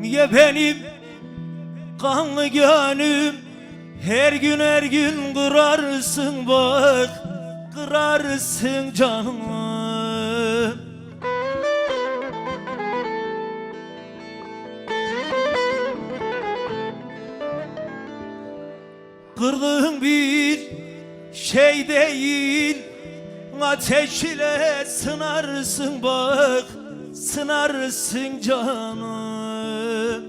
Niye benim kanlı gönlüm her gün her gün kırarsın bak Kırarsın canımı Kırdığın bir şey değil Ateş ile sınarsın bak Sınarsın canım.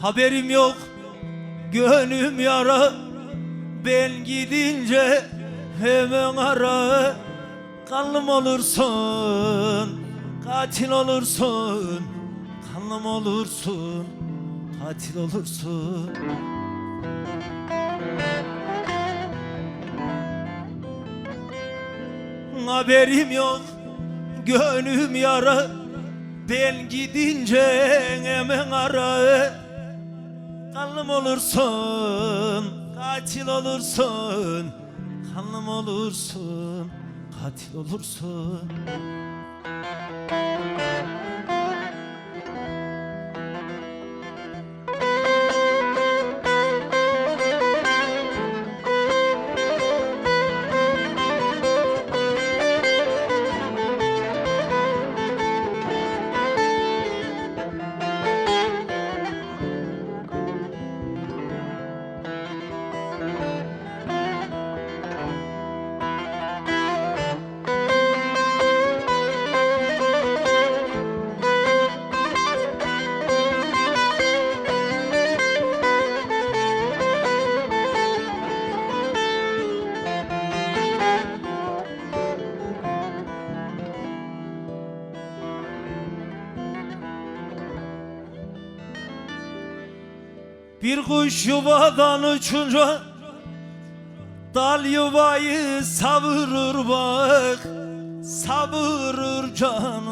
Haberim yok gönlüm yara. Ben gidince hemen ara. Kanlım olursun Katil olursun. Kanlım olursun Katil olursun Haberim yok Gönlüm yara. Ben gidince hemen ara. Kanlım olursun Katil olursun. Kanlım olursun Katil olursun Bir kuş yuvadan uçunca Dal yuvayı savurur bak Savurur canım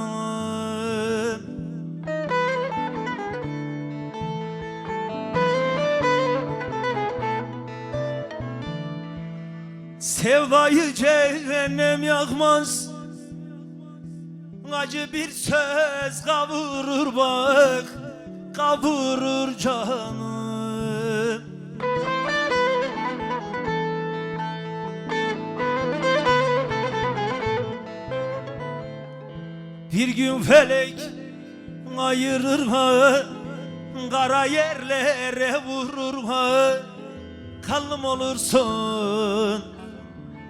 Sevdayı cehennem yakmaz Acı bir söz kavurur bak Kavurur canım Bir gün felek ayırır ha Kara yerlere vurur ha Kallım olursun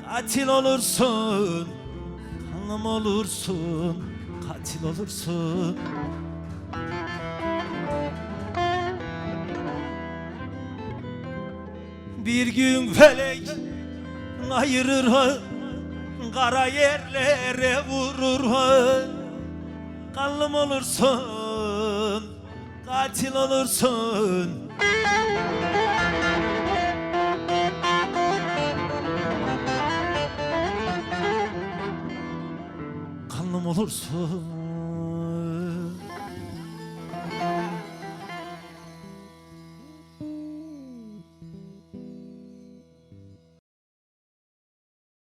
Katil olursun Kanlım olursun Katil olursun. Bir gün felek ayırır ha Kara yerlere vurur ha Kanlım olursun? Katil olursun. Kanlım olursun